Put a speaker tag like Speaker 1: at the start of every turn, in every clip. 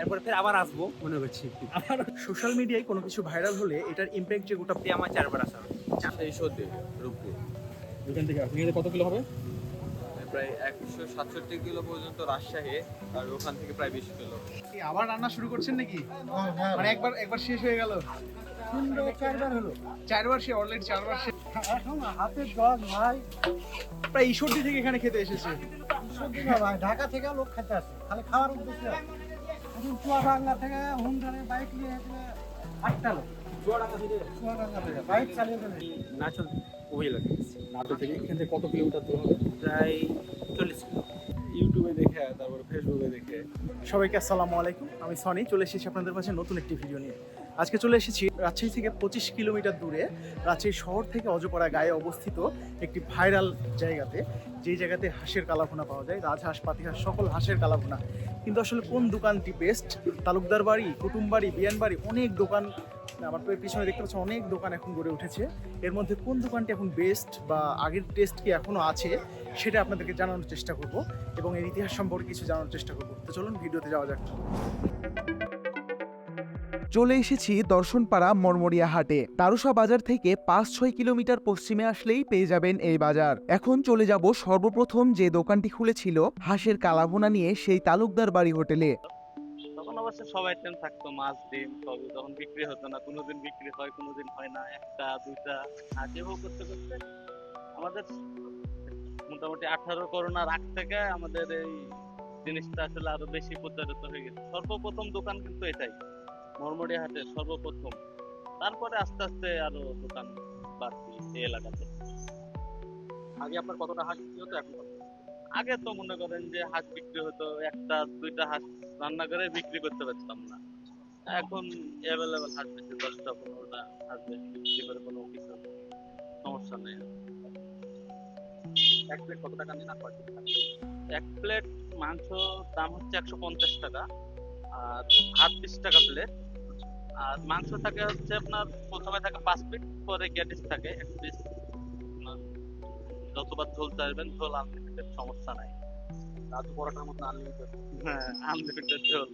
Speaker 1: এরপরে ফের আবার আসব মনে করছি। আবার
Speaker 2: সোশ্যাল মিডিয়ায় কোনো কিছু ভাইরাল হলে এটার ইমপ্যাক্ট যে গোটা
Speaker 1: দিয়ে আমার চারবার আসা হবে।
Speaker 3: রূপপুর।
Speaker 4: এখান থেকে এখান থেকে কত কিলো হবে?
Speaker 3: প্রায় একশো সাতষট্টি কিলো পর্যন্ত রাজশাহী আর ওখান থেকে প্রায় বিশ কিলো।
Speaker 2: আবার রান্না শুরু করছেন নাকি? মানে একবার একবার শেষ হয়ে গেল।
Speaker 5: চারবার হলো।
Speaker 2: চারবার সে অলরেডি চারবার সে
Speaker 5: হাতে ভাই
Speaker 2: প্রায় ঈশ্বরদী থেকে এখানে খেতে এসেছে।
Speaker 5: ঢাকা থেকে লোক খেতে আসে। খালি খাওয়ার উদ্দেশ্যে চুয়াডাঙ্গা থেকে হুন্ডারে বাইক নিয়ে আটটা লোক। চুয়াডাঙ্গা থেকে বাইক চালিয়ে
Speaker 1: নাচল উপজেলা থেকে
Speaker 4: থেকে এখান থেকে কত কিলোমিটার দূর হবে?
Speaker 1: প্রায় চল্লিশ
Speaker 3: ইউটিউবে দেখে তারপর ফেসবুকে দেখে।
Speaker 2: সবাইকে আসসালামু আলাইকুম। আমি সনি চলে এসেছি আপনাদের কাছে নতুন একটি ভিডিও নিয়ে। আজকে চলে এসেছি রাজশাহী থেকে পঁচিশ কিলোমিটার দূরে রাজশাহী শহর থেকে অজপাড়া গায়ে অবস্থিত একটি ভাইরাল জায়গাতে। যেই জায়গাতে হাঁসের কালাভুনা পাওয়া যায় রাজহাঁস পাতিহাঁস সকল হাঁসের কালাভুনা। কিন্তু আসলে কোন দোকানটি বেস্ট তালুকদার বাড়ি, কুটুম বাড়ি, বিয়ান বাড়ি, অনেক দোকান, আমার তো এর পিছনে দেখতে পাচ্ছি অনেক দোকান এখন গড়ে উঠেছে। এর মধ্যে কোন দোকানটি এখন বেস্ট বা আগের টেস্ট কি এখনও আছে, সেটা আপনাদেরকে জানানোর চেষ্টা করব এবং এর ইতিহাস সম্পর্কে কিছু জানানোর চেষ্টা করব। তো চলুন, ভিডিওতে যাওয়া যাক।
Speaker 6: চলে এসেছি দর্শনপাড়া মরমরিয়া হাটে। তারুসা বাজার থেকে পাঁচ ছয় কিলোমিটার পশ্চিমে আসলেই পেয়ে যাবেন এই বাজার। এখন চলে যাব সর্বপ্রথম যে দোকানটি খুলেছিল, হাঁসের কালাভুনা নিয়ে সেই তালুকদার বাড়ি হোটেলে।
Speaker 7: তখন অবশ্য সব থাকতো, মাছ, ডিম তখন বিক্রি হতো না। কোনোদিন বিক্রি হয়, কোনোদিন হয় না। একটা, দুইটা আজে হোক করতে করতে আমাদের মোটামুটি আঠারো করোনার আগ থেকে আমাদের এই জিনিসটা আসলে আরও বেশি প্রচারিত হয়ে গেছে। সর্বপ্রথম দোকান কিন্তু এটাই। মরমরি হাটে সর্বপ্রথম। তারপরে আস্তে আস্তে আরও দোকান বাড়তি এই এলাকাতে।
Speaker 4: আগে আপনার কতটা হাঁস বিক্রি হতো, এখন
Speaker 7: আগে তো মনে করেন যে হাঁস বিক্রি হতো, একটা, দুইটা হাঁস রান্না করে বিক্রি করতে পারতাম না। এখন অ্যাভেলেবেল হাঁস বেশি, দশটা, পনেরোটা হাঁস বিক্রি করে কোনো কিছু সমস্যা নেই।
Speaker 4: এক প্লেট কত টাকা নিন?
Speaker 7: এক প্লেট মাংস দাম হচ্ছে একশো পঞ্চাশ টাকা, আর বিশ টাকা প্লেট আর মাংস থাকে হচ্ছে আপনার প্রথমে থাকে পাঁচ পিস পরে গ্যাটিস থাকে এক পিস। যতবার ঝোল চাইবেন ঝোল আনলিমিটেড সমস্যা নাই।
Speaker 4: রাজু পরোটার মতো আনলিমিটেড
Speaker 7: হ্যাঁ আনলিমিটেড ঝোল।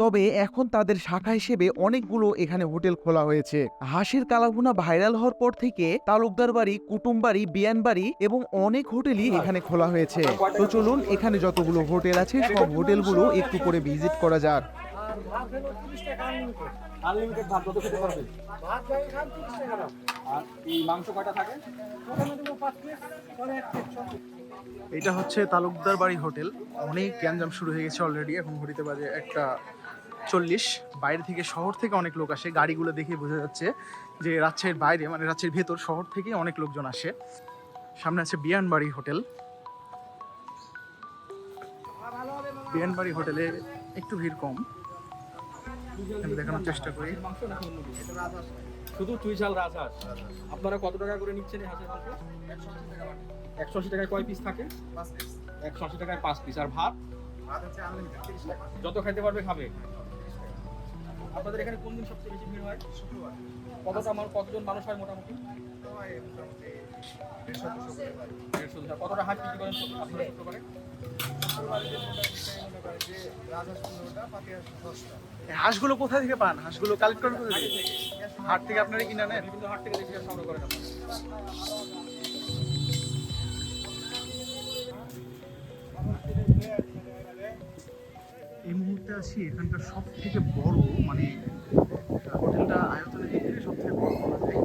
Speaker 6: তবে এখন তাদের শাখা হিসেবে অনেকগুলো এখানে হোটেল খোলা হয়েছে। হাসির কালাভুনা ভাইরাল হওয়ার পর থেকে তালুকদার বাড়ি, কুটুম বাড়ি, বিয়ান বাড়ি এবং অনেক হোটেলই এখানে খোলা হয়েছে। তো চলুন এখানে যতগুলো হোটেল আছে, সব হোটেলগুলো একটু করে ভিজিট করা যাক।
Speaker 2: এটা হচ্ছে তালুকদার বাড়ি হোটেল। অনেক গ্যাঞ্জাম শুরু হয়ে গেছে অলরেডি এখন ঘড়িতে বাজে একটা চল্লিশ। বাইরে থেকে শহর থেকে অনেক লোক আসে। গাড়িগুলো দেখে বোঝা যাচ্ছে যে রাজশাহীর বাইরে মানে রাজশাহীর ভেতর শহর থেকে অনেক লোকজন আসে। সামনে আছে বিয়ানবাড়ি হোটেল। বিয়ানবাড়ি হোটেলে একটু ভিড় কম। আমি দেখানোর চেষ্টা করি?
Speaker 4: শুধু চুইঝাল রাজহাঁস আপনারা কত টাকা করে নিচ্ছেন হাঁসের মাংস? একশো আশি টাকায় কয় পিস থাকে? একশো আশি টাকায় পাঁচ পিস আর ভাত? যত খাইতে পারবে খাবে। আপনাদের এখানে কোন দিন সবচেয়ে বেশি ভিড় হয়? কতটা মানুষ কতজন মানুষ হয় মোটামুটি? কতটা হাঁস বিক্রি করেন আপনারা শুক্রবারে?
Speaker 2: হাঁসগুলো কোথা থেকে পান? হাঁসগুলো কালেক্ট করেন কোথা থেকে? হাট থেকে আপনারা কিনে নেন
Speaker 4: বিভিন্ন হাট থেকে সংগ্রহ করেন আপনারা।
Speaker 2: মুহূর্তে আছি, এখানকার সব থেকে বড় মানে হোটেলটা আয়তনের দিক থেকে সব থেকে বড় বলা যায়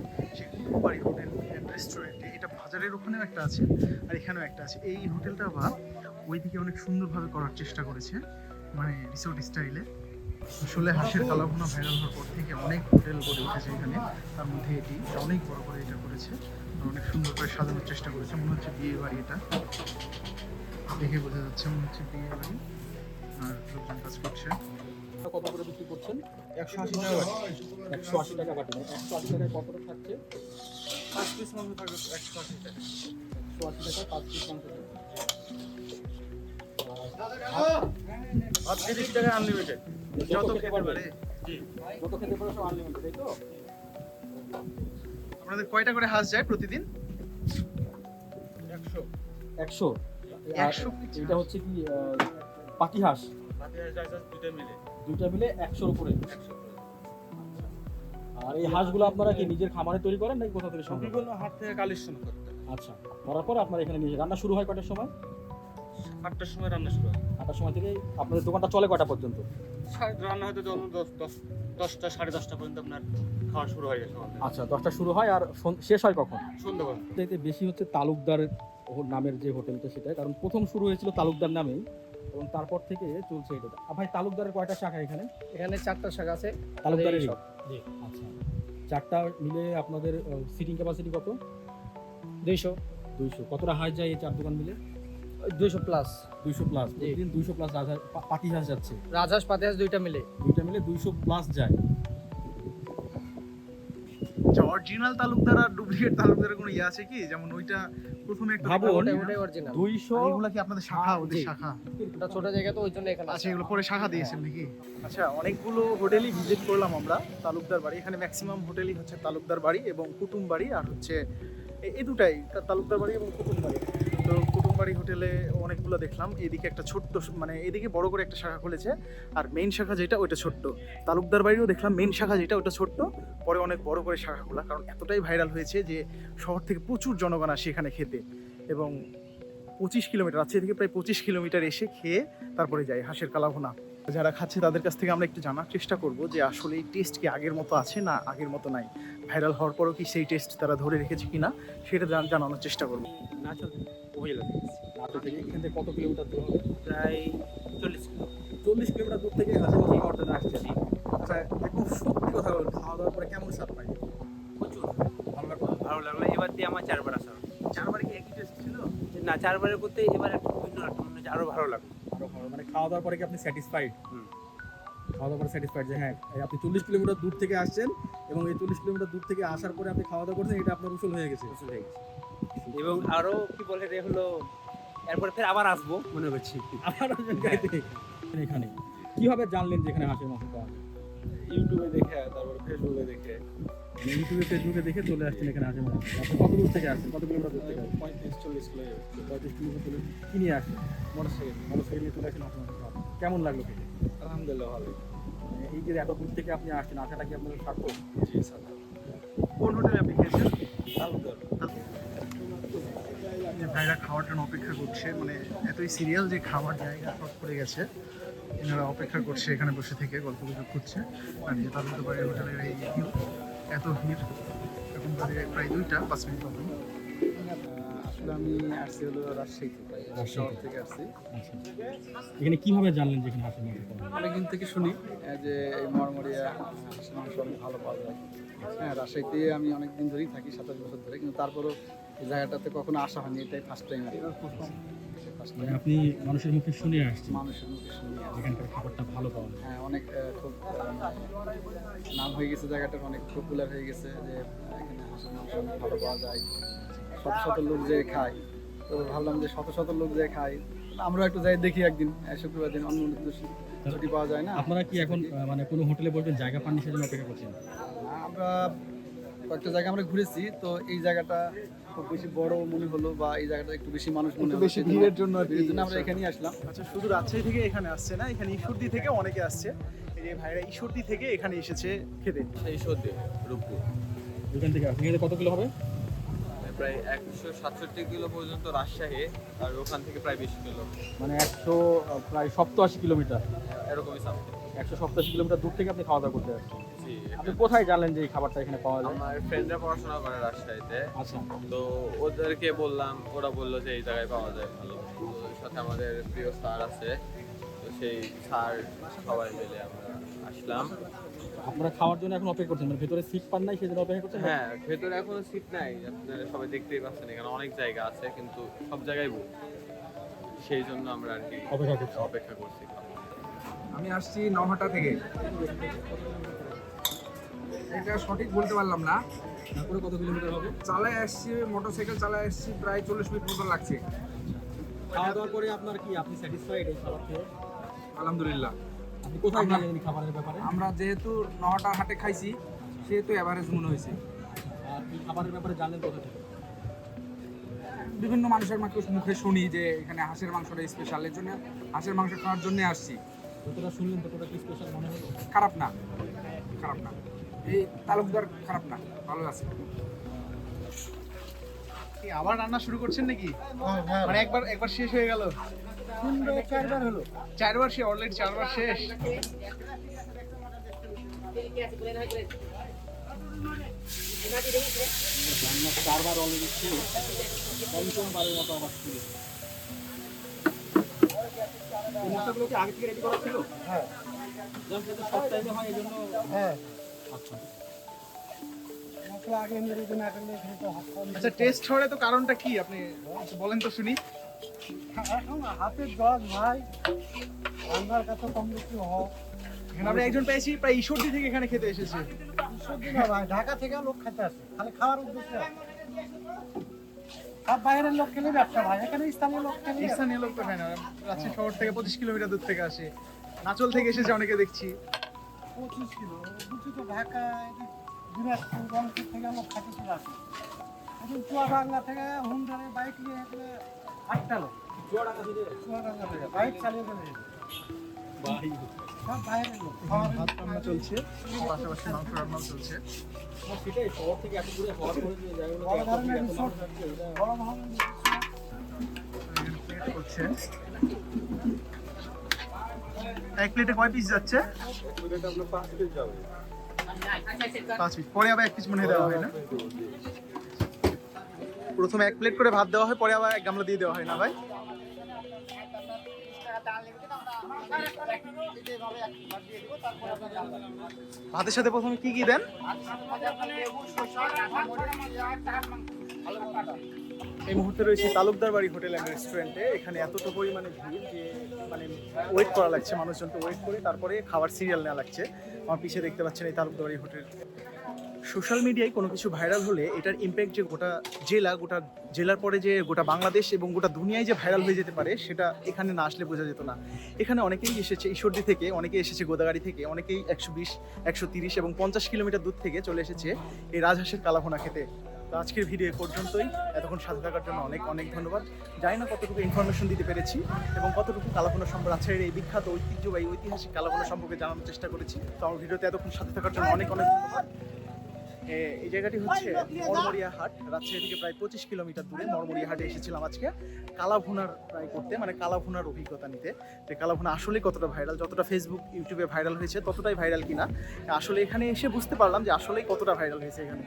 Speaker 2: হোটেল অ্যান্ড রেস্টুরেন্টে এটা বাজারের ওখানেও একটা আছে আর এখানেও একটা আছে। এই হোটেলটা আবার ওইদিকে অনেক সুন্দরভাবে করার চেষ্টা করেছে মানে রিসোর্ট স্টাইলে আসলে হাঁসের কালাভুনা ভাইরাল হওয়ার পর থেকে অনেক হোটেল গড়ে উঠেছে এখানে। তার মধ্যে এটি অনেক বড় করে এটা করেছে অনেক সুন্দর করে সাজানোর চেষ্টা করেছে। মনে হচ্ছে বিয়ে বাড়ি এটা। দেখে বোঝা যাচ্ছে মনে হচ্ছে বিয়ে বাড়ি আর লোকজন কাজ করছে
Speaker 4: কত করে বিক্রি করছেন
Speaker 2: একশো আশি টাকা
Speaker 4: একশো। আশি টাকা বাটি একশো। আশি টাকায় কতটা থাকছে
Speaker 2: পাঁচ পিস মাংস থাকবে একশো আশি টাকা
Speaker 4: একশো আশি টাকায় পাঁচ পিস মাংস থাকছে
Speaker 2: আর তিরিশ টাকা আনলিমিটেড যত খেতে পারে
Speaker 4: যত খেতে পারে সব আনলিমিটেড তাই তো
Speaker 2: আপনাদের কয়টা করে হাঁস যায় প্রতিদিন
Speaker 4: একশো একশো এটা হচ্ছে কি পাতি হাঁস।
Speaker 3: দুটো মিলে।
Speaker 4: দুইটা মিলে একশোর উপরে। আর এই হাঁসগুলো আপনারা কি নিজের খামারে তৈরি করেন নাকি কোথা থেকে সংগ্রহ করেন?
Speaker 3: সবগুলো হাট থেকে কালেকশন করতে
Speaker 4: আচ্ছা করার পরে আপনারা এখানে নিয়ে রান্না শুরু হয় কটার সময়?
Speaker 3: আটটার সময় রান্না শুরু হয়।
Speaker 4: আটটার সময় থেকে আপনাদের দোকানটা চলে কটা পর্যন্ত?
Speaker 3: রান্না হয়তো দশ দশ দশটা সাড়ে দশটা পর্যন্ত আপনার খাওয়া শুরু হয়ে গেছে
Speaker 4: আচ্ছা দশটা শুরু হয় আর শেষ হয় কখন? সবচাইতে বেশি হচ্ছে তালুকদার নামের যে হোটেলটা সেটা কারণ প্রথম শুরু হয়েছিল তালুকদার নামেই। এবং তারপর থেকে চলছে এটা। ভাই তালুকদারের কয়টা শাখা এখানে?
Speaker 5: এখানে চারটা শাখা আছে।
Speaker 4: তালুকদারের
Speaker 5: সব। জি।
Speaker 4: আচ্ছা। চারটা মিলে আপনাদের সিটিং ক্যাপাসিটি কত?
Speaker 5: দুইশো।
Speaker 4: দুইশো। কতটা হাঁস যায় এই চার দোকান মিলে?
Speaker 5: দুইশো প্লাস
Speaker 4: দুইশো প্লাস প্রতিদিন দুইশো প্লাস রাজহাঁস পাতিহাঁস যাচ্ছে।
Speaker 5: রাজহাঁস পাতিহাঁস দুইটা মিলে।
Speaker 4: দুইটা মিলে দুইশো প্লাস যায়।
Speaker 2: আচ্ছা অরিজিনাল তালুকদার আর ডুপ্লিকেট তালুকদারের কোনো ইয়ে আছে কি? যেমন ওইটা প্রথমে একটা
Speaker 4: ভাবো,
Speaker 5: ওটাই
Speaker 2: ছিল।
Speaker 5: ওটাই অরিজিনাল
Speaker 4: দুইশো
Speaker 2: আর এগুলা কি আপনাদের শাখা? ওদের শাখা?
Speaker 5: এটা ছোট জায়গা তো ওই জন্য এখানে
Speaker 2: আচ্ছা এগুলো পরে শাখা দিয়েছেন নাকি? আচ্ছা অনেকগুলো হোটেলই ভিজিট করলাম আমরা তালুকদার বাড়ি। এখানে ম্যাক্সিমাম হোটেলই হচ্ছে তালুকদার বাড়ি এবং কুটুম বাড়ি আর হচ্ছে এই দুটাই তা- তালুকদার বাড়ি এবং কুটুম বাড়ি। তো বাড়ি হোটেলে অনেকগুলো দেখলাম। এদিকে একটা ছোট্ট মানে এদিকে বড় করে একটা শাখা খুলেছে। আর মেইন শাখা যেটা ওইটা ছোট্ট। তালুকদার বাড়িও দেখলাম মেইন শাখা যেটা ওটা ছোট্ট। পরে অনেক বড় করে শাখা খোলা কারণ এতটাই ভাইরাল হয়েছে যে শহর থেকে প্রচুর জনগণ আসে এখানে খেতে। এবং পঁচিশ কিলোমিটার রাজশাহী থেকে প্রায় পঁচিশ কিলোমিটার এসে খেয়ে তারপরে যাই হাঁসের কালাভুনা। যারা খাচ্ছে তাদের কাছ থেকে আমরা একটু জানার চেষ্টা করব যে আসলে এই টেস্ট কি আগের মতো আছে না আগের মতো নাই? ভাইরাল হওয়ার পরও কি সেই টেস্ট তারা ধরে রেখেছে কিনা সেটা জানানোর চেষ্টা করব।
Speaker 1: নাচল উপজেলা থেকে এসেছি।
Speaker 4: থেকে এখান থেকে কত কিলোমিটার দূর হবে?
Speaker 1: প্রায় চল্লিশ কিলো।
Speaker 4: চল্লিশ কিলোমিটার দূর থেকে মাথা খাওয়ার জন্য আচ্ছা একদম সত্যি কথা বলুন খাওয়া দাওয়ার পরে কেমন স্বাদ পাই
Speaker 1: প্রচুর।
Speaker 4: ভালো লাগল?
Speaker 1: ভালো লাগল। এবার দিয়ে আমার চারবার আসা হলো।
Speaker 2: চারবারে কি একই টেস্ট ছিল?
Speaker 1: না চারবারের করতে এবার একটু ভিন্ন লাগল মনে হচ্ছে আরও ভালো লাগল।
Speaker 4: আরও ভালো। মানে খাওয়া দাওয়ার পরে কি আপনি স্যাটিসফাইড
Speaker 1: হুম।
Speaker 4: খাওয়া দাওয়ার পরে স্যাটিসফাইড যে হ্যাঁ আপনি চল্লিশ কিলোমিটার দূর থেকে আসছেন এবং এই চল্লিশ কিলোমিটার দূর থেকে আসার পরে আপনি খাওয়া দাওয়া করছেন এটা আপনার উসুল হয়ে গেছে।
Speaker 1: প্রচুর হয়ে গেছে। এবং আরও কি বলে রে হলো এরপরে ফের আবার আসব। মনে করছি।
Speaker 4: আবার গাড়িতে এখানে। কীভাবে জানলেন যে এখানে হাঁসের মাংস পাওয়া যায়?
Speaker 3: ইউটিউবে দেখে তারপর ফেসবুকে দেখে।
Speaker 4: মানে ইউটিউবে ফেসবুকে দেখে চলে আসছেন এখানে হাঁসের মাংস। আপনি কত দূর থেকে আসছেন? কত কিলোমিটার দূর থেকে
Speaker 3: পঁয়ত্রিশ চল্লিশ কিলো।
Speaker 4: পঁয়ত্রিশ কিলোমিটার চলে কি নিয়ে আসছেন?
Speaker 3: মোটরসাইকেল।
Speaker 4: মোটরসাইকেল নিয়ে চলে আসেন হাঁসের মাংস কেমন লাগল খেতে?
Speaker 3: আলহামদুলিল্লাহ ভালো।
Speaker 4: মানে এই যে এত দূর থেকে আপনি আসছেন আসাটা কি আপনার সার্থক?
Speaker 3: জি স্যার
Speaker 2: কোন হোটেলে ভাইরা খাওয়ার অপেক্ষা করছে মানে এতই সিরিয়াল যে খাওয়ার জায়গা শর্ট পড়ে গেছে। এনারা অপেক্ষা করছে এখানে বসে থেকে গল্প গুজব করছে। আর যে তাদের বাড়ির হোটেলের এই ভিউ এত ভিড়, এখন তাদের প্রায় দুইটা, পাঁচ মিনিট হবে।
Speaker 8: আসলে আমি আসছি হলো রাজশাহী থেকে শহর থেকে আসছি
Speaker 4: এখানে কীভাবে জানলেন যে এখানে হাঁসের মাংস
Speaker 8: অনেকদিন থেকে শুনি যে এই মরমরিয়া হাঁসের মাংস অনেক ভালো পাওয়া যায়। হ্যাঁ রাজশাহীতে আমি অনেক দিন ধরেই থাকি সাতাশ বছর ধরে কিন্তু তারপরও এই জায়গাটাতে কখনো আসা হয়নি এটাই ফার্স্ট টাইম
Speaker 4: মানে আপনি মানুষের মুখে শুনে আসছেন।
Speaker 8: মানুষের মুখে শুনি
Speaker 4: এখানকার খাবারটা ভালো পাওয়া যায়।
Speaker 8: হ্যাঁ অনেক খুব নাম হয়ে গেছে জায়গাটার অনেক পপুলার হয়ে গেছে যে এখানে হাঁসের মাংস ভালো পাওয়া যায়। শত শত লোক যে খায়। তো ভাবলাম যে শত শত লোক যে খায় আমরা একটু যাই দেখি একদিন শুক্রবার দিন অন্য ছুটি পাওয়া যায় না।
Speaker 4: আপনারা কি এখন মানে কোনো হোটেলে বসবেন জায়গা পাননি সেজন্য অপেক্ষা করছেন?
Speaker 8: আমরা কয়েকটা জায়গা আমরা ঘুরেছি তো এই জায়গাটা খুব বেশি বড় মনে হলো বা এই জায়গাটা একটু বেশি মানুষ মনে হলো
Speaker 2: বেশি ভিড়ের জন্য আর
Speaker 8: ভিড়ের জন্য আমরা এখানেই আসলাম।
Speaker 2: আচ্ছা শুধু রাজশাহী থেকে এখানে আসছে না? এখানে ঈশ্বরদী থেকে অনেকে আসছে। এই যে ভাইরা ঈশ্বরদী থেকে এখানে এসেছে খেতে।
Speaker 3: সেই সত্যি রূপপুর।
Speaker 4: ওইখান থেকে কত কিলো হবে?
Speaker 3: প্রায় একশো সাতষট্টি কিলো পর্যন্ত রাজশাহী আর ওখান থেকে প্রায় বিশ কিলো।
Speaker 4: মানে একশো প্রায় সপ্তাশি কিলোমিটার।
Speaker 3: এরকমই সামথিং
Speaker 4: একশো সপ্তাশি কিলোমিটার দূর থেকে আপনি খাওয়া দাওয়া করতে আসছেন আপনি কোথায় জানলেন যে এই খাবারটা এখানে পাওয়া যায়?
Speaker 3: আমার ফ্রেন্ডরা পড়াশোনা করে রাজশাহীতে।
Speaker 4: আচ্ছা।
Speaker 3: তো ওদেরকে বললাম ওরা বলল যে এই জায়গায় পাওয়া যায় ভালো। তো সাথে আমাদের প্রিয় স্যার আছে। সেই স্যার সবাই মিলে আমরা আসলাম।
Speaker 4: আপনারা খাওয়ার জন্য এখন অপেক্ষা করছেন মানে ভেতরে সিট পান নাই সেজন্য অপেক্ষা করছেন
Speaker 3: হ্যাঁ ভেতরে এখনও সিট নাই। আপনারা সবাই দেখতেই পাচ্ছেন এখানে অনেক জায়গা আছে কিন্তু সব জায়গায় বুক সেই জন্য আমরা আর কি
Speaker 4: অপেক্ষা করছি।
Speaker 3: অপেক্ষা করছি।
Speaker 9: আমি আসছি নহাটা থেকে। এটা সঠিক বলতে পারলাম না।
Speaker 4: তারপরে কত কিলোমিটার হবে?
Speaker 9: চালায় আসছি মোটরসাইকেল চালায় আসছি প্রায় চল্লিশ মিনিট মতো লাগছে।
Speaker 4: খাওয়া দাওয়ার পরে আপনার কি আপনি স্যাটিসফাইড এই খাবার খেয়ে?
Speaker 9: আলহামদুলিল্লাহ।
Speaker 4: কোথায়
Speaker 9: আমরা-
Speaker 4: খাবারের ব্যাপারে?
Speaker 9: আমরা যেহেতু নহাটা হাটে খাইছি সেহেতু অ্যাভারেজ মনে হয়েছে।
Speaker 4: খাবারের ব্যাপারে জানলেন কোথা থেকে?
Speaker 9: বিভিন্ন মানুষের মুখে মুখে শুনি যে এখানে হাঁসের মাংসটা স্পেশাল এর জন্য হাঁসের মাংস খাওয়ার জন্য আসছি।
Speaker 4: যতটা শুনলেন ততটা কি স্পেশাল মনে হলো?
Speaker 9: খারাপ না। খারাপ না। এই তালুকদার খারাপ না ভালো আছে।
Speaker 2: আবার রান্না শুরু করছেন নাকি?
Speaker 5: হ্যাঁ হ্যাঁ।
Speaker 2: মানে একবার একবার শেষ হয়ে গেল।
Speaker 5: চারবার
Speaker 2: সে অলরেডি চারবার শেষ।
Speaker 4: চারবার অলরেডি ছিল পঞ্চমবারের মতো আবার শুরু এই আগে থেকে রেডি করা ছিল
Speaker 5: হ্যাঁ।
Speaker 4: হয় এই জন্য
Speaker 5: হ্যাঁ
Speaker 4: আচ্ছা
Speaker 2: আচ্ছা টেস্ট হওয়ার তো কারণটা কি? আপনি বলেন তো শুনি।
Speaker 5: এখন হাতের দশ ভাই রান্নার কাছে কম বেশি হোক
Speaker 2: এখানে আমরা একজন পেয়েছি প্রায় ঈশ্বরদী থেকে এখানে খেতে এসেছে।
Speaker 5: সত্যি না ভাই ঢাকা থেকে লোক খেতে আসে। খালি খাওয়ার উদ্দেশ্যে। সব বাইরের লোক খেলে ব্যবসা ভাই এখানে স্থানীয় লোক খেলে
Speaker 2: স্থানীয় লোক তো খায় না। রাজশাহী শহর থেকে পঁচিশ কিলোমিটার দূর থেকে আসে। নাচল থেকে এসেছে অনেকে দেখছি।
Speaker 5: পঁচিশ কিলো। বুঝছি তো ঢাকা দিনাজপুর রংপুর থেকে লোক খাতে চলে আসে। এখন চুয়াডাঙ্গা থেকে হুন্ডারে বাইক নিয়ে
Speaker 2: চলছে পাশাপাশি মাংস রান্নাও চলছে
Speaker 4: সেটাই শহর থেকে এত দূরে হওয়ার পরে যে জায়গাগুলো
Speaker 2: এক প্লেটে কয় পিস যাচ্ছে পাঁচ পিস পরে আবার এক পিস মনে দেওয়া হয় না? প্রথমে এক প্লেট করে ভাত দেওয়া হয়, পরে আবার এক গামলা দিয়ে দেওয়া হয়, না ভাই? ভাতের সাথে প্রথমে কি কি দেন? এই মুহূর্তে রয়েছে তালুকদার বাড়ি হোটেল অ্যান্ড রেস্টুরেন্টে এখানে এতটা পরিমাণে ভিড় যে মানে ওয়েট করা লাগছে মানুষজনকে ওয়েট করে তারপরে খাবার সিরিয়াল নেওয়া লাগছে। আমার পিছিয়ে দেখতে পাচ্ছেন এই তালুকদার বাড়ি হোটেল। সোশ্যাল মিডিয়ায় কোনো কিছু ভাইরাল হলে এটার ইম্প্যাক্ট যে গোটা জেলা, গোটা জেলার পরে যে গোটা বাংলাদেশ এবং গোটা দুনিয়ায় যে ভাইরাল হয়ে যেতে পারে, সেটা এখানে না আসলে বোঝা যেত না। এখানে অনেকেই এসেছে, ঈশ্বরদী থেকে অনেকেই এসেছে গোদাগাড়ি থেকে, অনেকেই একশো বিশ, একশো তিরিশ এবং পঞ্চাশ কিলোমিটার দূর থেকে চলে এসেছে এই রাজহাঁসের কালাভোনা খেতে। তো আজকের ভিডিও পর্যন্তই। এতক্ষণ সাথে থাকার জন্য অনেক অনেক ধন্যবাদ। জানি না কতটুকু ইনফরমেশন দিতে পেরেছি এবং কতটুকু কালাভোনা সম্পর্কে রাজশাহীর এই বিখ্যাত ঐতিহ্যবাহী ঐতিহাসিক কালাভোনা সম্পর্কে জানানোর চেষ্টা করেছি। তো আমার ভিডিওতে এতক্ষণ সাথে থাকার জন্য অনেক অনেক ধন্যবাদ। এই জায়গাটি হচ্ছে মরমরিয়া হাট। রাজশাহী থেকে প্রায় পঁচিশ কিলোমিটার দূরে মরমরিয়া হাটে এসেছিলাম আজকে। কালাভুনার ট্রাই করতে মানে কালাভুনার অভিজ্ঞতা নিতে। যে কালাভুনা আসলে কতটা ভাইরাল, যতটা ফেসবুক ইউটিউবে ভাইরাল হয়েছে, ততটাই ভাইরাল কিনা। আসলে এখানে এসে বুঝতে পারলাম যে আসলেই কতটা ভাইরাল হয়েছে এখানে।